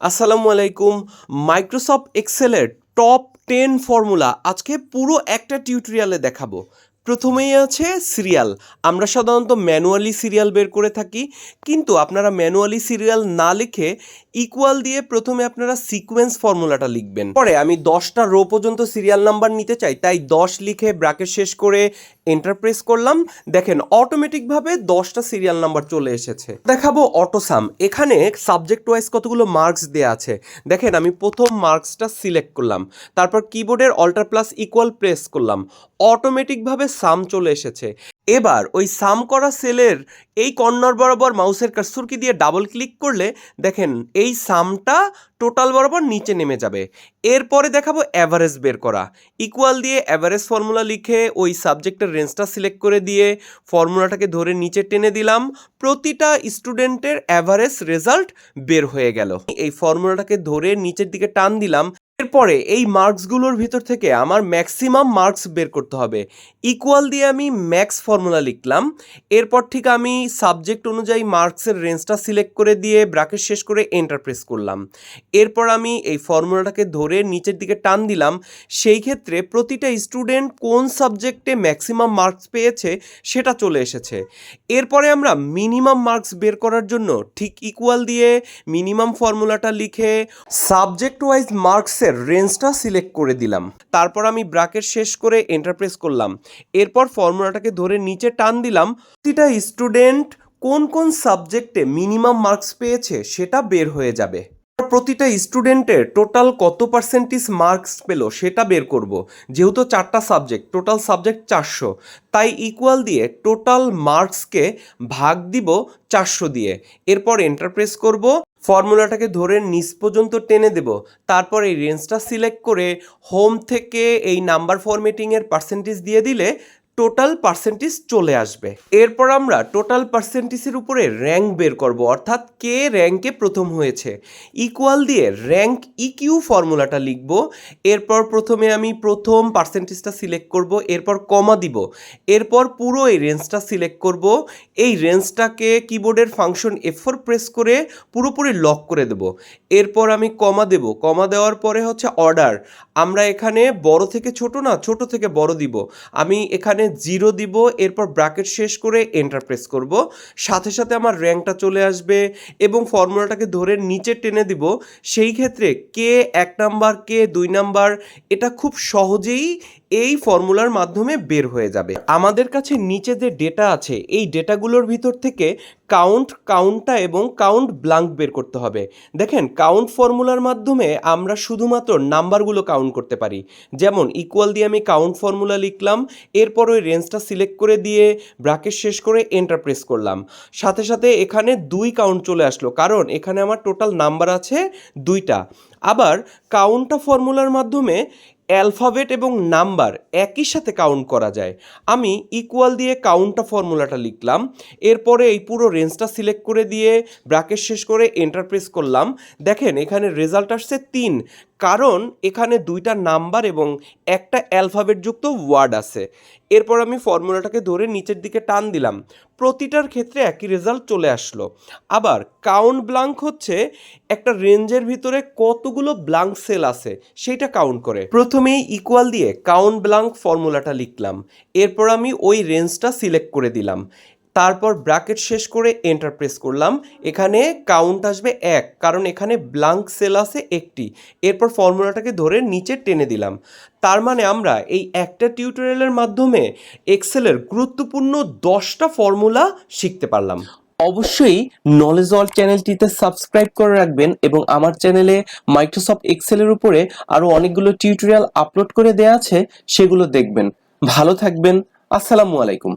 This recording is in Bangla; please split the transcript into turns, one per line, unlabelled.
আসসালামু আলাইকুম। মাইক্রোসফট এক্সেলের টপ টেন ফর্মুলা আজকে পুরো একটা টিউটোরিয়ালে দেখাবো। প্রথমেই আছে সিরিয়াল। আমরা সাধারণত ম্যানুয়ালি সিরিয়াল বের করে থাকি, কিন্তু আপনারা ম্যানুয়ালি সিরিয়াল না লিখে ইকুয়াল দিয়ে প্রথমে আপনারা সিকোয়েন্স ফর্মুলাটা লিখবেন। পরে আমি দশটা রো পর্যন্ত সিরিয়াল নাম্বার নিতে চাই, তাই দশ লিখে ব্র্যাকেট শেষ করে এন্টার প্রেস করলাম। দেখেন অটোমেটিকভাবে দশটা সিরিয়াল নাম্বার চলে এসেছে। দেখাবো অটোসাম এখানে সাবজেক্ট ওয়াইজ কতগুলো মার্কস দেওয়া আছে। দেখেন, আমি প্রথম মার্কসটা সিলেক্ট করলাম, তারপর কিবোর্ডের অল্টার প্লাস ইকুয়াল প্রেস করলাম। অটোমেটিকভাবে সাম চলে এসেছে। এবার ওই সাম করা সেলের এই কর্নার বরাবর মাউসের কার্সরকে দিয়ে ডাবল ক্লিক করলে দেখেন এই সামটা টোটাল বরাবর নিচে নেমে যাবে। এরপরে দেখাবো অ্যাভারেজ বের করা। ইকুয়াল দিয়ে অ্যাভারেজ ফর্মুলা লিখে ওই সাবজেক্টের রেঞ্জটা সিলেক্ট করে দিয়ে ফর্মুলাটাকে ধরে নিচে টেনে দিলাম। প্রতিটা স্টুডেন্টের অ্যাভারেজ রেজাল্ট বের হয়ে গেল। এই ফর্মুলাটাকে ধরে নিচের দিকে টান দিলাম। এরপরে এই মার্কসগুলোর ভিতর থেকে আমার ম্যাক্সিমাম মার্কস বের করতে হবে। ইকুয়াল দিয়ে আমি ম্যাক্স ফর্মুলা লিখলাম। এরপর ঠিক আমি সাবজেক্ট অনুযায়ী মার্কসের রেঞ্জটা সিলেক্ট করে দিয়ে ব্রাকেট শেষ করে এন্টার প্রেস করলাম। এরপর আমি এই ফর্মুলাটাকে ধরে নিচের দিকে টান দিলাম। সেই ক্ষেত্রে প্রতিটা স্টুডেন্ট কোন সাবজেক্টে ম্যাক্সিমাম মার্কস পেয়েছে সেটা চলে এসেছে। এরপরে আমরা মিনিমাম মার্কস বের করার জন্য ঠিক ইকুয়াল দিয়ে মিনিমাম ফর্মুলাটা লিখে সাবজেক্ট ওয়াইজ মার্কসের রেঞ্জটা সিলেক্ট করে দিলাম। তারপর আমি ব্রাকেট শেষ করে এন্টারপ্রেস করলাম। এরপর ফর্মুলাটাকে ধরে নিচে টান দিলাম। প্রতিটা স্টুডেন্ট কোন কোন সাবজেক্টে মিনিমাম মার্কস পেয়েছে সেটা বের হয়ে যাবে। প্রতিটা স্টুডেন্টের টোটাল কত পার্সেন্টেজ মার্কস পেল সেটা বের করব। যেহেতু চারটা সাবজেক্ট টোটাল সাবজেক্ট চারশো। তাই ইকুয়াল দিয়ে টোটাল মার্কসকে ভাগ দিব চারশো দিয়ে। এরপর এন্টারপ্রেস করব ফর্মুলাটাকে ধরে নিচ পর্যন্ত টেনে দেব। তারপর এই রেঞ্জটা সিলেক্ট করে হোম থেকে এই নাম্বার ফরম্যাটিংয়ের পার্সেন্টেজ দিয়ে দিলে টোটাল পার্সেন্টেজ চলে আসবে। এরপর আমরা টোটাল পার্সেন্টেজের উপরে র্যাঙ্ক বের করব, অর্থাৎ কে র্যাঙ্কে প্রথম হয়েছে। ইকুয়াল দিয়ে র্যাঙ্ক ইকিউ ফর্মুলাটা লিখব, এরপর প্রথমে আমি প্রথম পার্সেন্টেজটা সিলেক্ট করব, এরপর কমা দিব, এরপর পুরো এই রেঞ্জটা সিলেক্ট করব, এই রেঞ্জটাকে কিবোর্ডের ফাংশন এফ ফোর প্রেস করে পুরোপুরি লক করে দেব। এরপর আমি কমা দেব কমা দেওয়ার পরে হচ্ছে অর্ডার আমরা এখানে বড় থেকে ছোট না, ছোট থেকে বড় দিব। আমি এখানে জিরো দিব, এরপর ব্র্যাকেট শেষ করে এন্টার প্রেস করব। সাথে সাথে আমার র্যাঙ্কটা চলে আসবে এবং ফর্মুলাটাকে ধরে নিচে টেনে দিব। সেই ক্ষেত্রে কে এক নাম্বার কে দুই নাম্বার, এটা খুব সহজেই এই ফর্মুলার মাধ্যমে বের হয়ে যাবে। আমাদের কাছে নিচে যে ডেটা আছে, এই ডেটাগুলোর ভিতর থেকে কাউন্ট কাউন্টটা এবং কাউন্ট ব্লাঙ্ক বের করতে হবে। দেখেন কাউন্ট ফর্মুলার মাধ্যমে আমরা শুধুমাত্র নাম্বারগুলো কাউন্ট করতে পারি। যেমন ইকুয়াল দিয়ে আমি কাউন্ট ফর্মুলা লিখলাম এরপর ওই রেঞ্জটা সিলেক্ট করে দিয়ে ব্রাকেট শেষ করে এন্টার প্রেস করলাম। সাথে সাথে এখানে দুই কাউন্ট চলে আসলো। কারণ এখানে আমার টোটাল নাম্বার আছে দুইটা। আবার কাউন্টা ফর্মুলার মাধ্যমে অ্যালফাবেট এবং নাম্বার একই সাথে কাউন্ট করা যায়। আমি ইকুয়াল দিয়ে কাউন্টটা ফর্মুলাটা লিখলাম, এরপরে এই পুরো রেঞ্জটা সিলেক্ট করে দিয়ে ব্র্যাকেট শেষ করে এন্টার প্রেস করলাম। দেখেন, এখানে রেজাল্ট আসছে তিন, কারণ এখানে দুইটা নাম্বার এবং একটা অ্যালফাবেটযুক্ত ওয়ার্ড আছে। এরপর আমি ফর্মুলাটাকে ধরে নিচের দিকে টান দিলাম। প্রতিটার ক্ষেত্রে একই রেজাল্ট চলে আসলো। আবার কাউন্ট ব্লাঙ্ক হচ্ছে একটা রেঞ্জের ভিতরে কতগুলো ব্লাঙ্ক সেল আছে সেটা কাউন্ট করে। প্রথমেই ইকুয়াল দিয়ে কাউন্ট ব্লাঙ্ক ফর্মুলাটা লিখলাম। এরপর আমি ওই রেঞ্জটা সিলেক্ট করে দিলাম। তারপর ব্র্যাকেট শেষ করে এন্টার প্রেস করলাম। এখানে কাউন্ট আসবে এক, কারণ এখানে ব্লাঙ্ক সেল আছে একটি। এরপর ফর্মুলাটাকে ধরে নিচে টেনে দিলাম। তার মানে আমরা এই একটা টিউটোরিয়ালের মাধ্যমে এক্সেলের গুরুত্বপূর্ণ দশটা ফর্মুলা শিখতে পারলাম। অবশ্যই নলেজ অল চ্যানেলটিতে সাবস্ক্রাইব করে রাখবেন এবং আমার চ্যানেলে মাইক্রোসফট এক্সেলের উপরে আরও অনেকগুলো টিউটোরিয়াল আপলোড করে দেওয়া আছে, সেগুলো দেখবেন। ভালো থাকবেন। আসসালামু আলাইকুম।